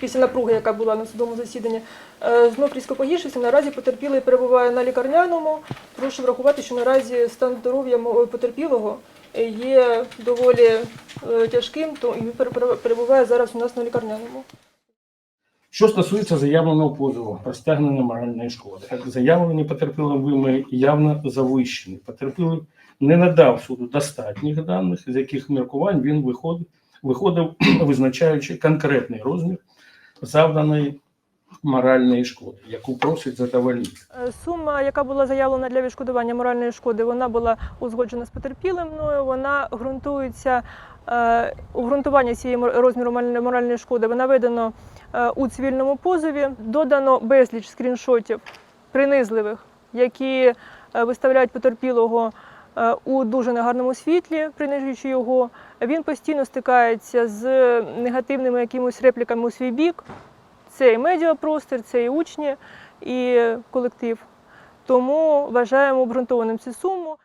Після напруги, яка була на судовому засіданні, е, знов різко погіршився. Наразі потерпілий перебуває на лікарняному. Прошу врахувати, що наразі стан здоров'я потерпілого є доволі е, тяжким, то він пере- перебуває зараз у нас на лікарняному. Що стосується заявленого позову про стягнення моральної шкоди, заявлені потерпілим вимоги явно завищені. Потерпілий не надав суду достатніх даних, з яких міркувань він виходив, виходив визначаючи конкретний розмір завданої моральної шкоди, яку просить задовольнити. Е, Сума, яка була заявлена для відшкодування моральної шкоди, вона була узгоджена з потерпілим мною. Вона ґрунтується е, уґрунтування цієї розміру моральної- шкоди. Вона видано е, у цивільному позові. Додано безліч скріншотів принизливих, які е, виставляють потерпілого е, у дуже негарному світлі, принижуючи його. Він постійно стикається з негативними якимось репліками у свій бік. Це і медіапростір, це і учні, і колектив. Тому вважаємо обґрунтованим цю суму.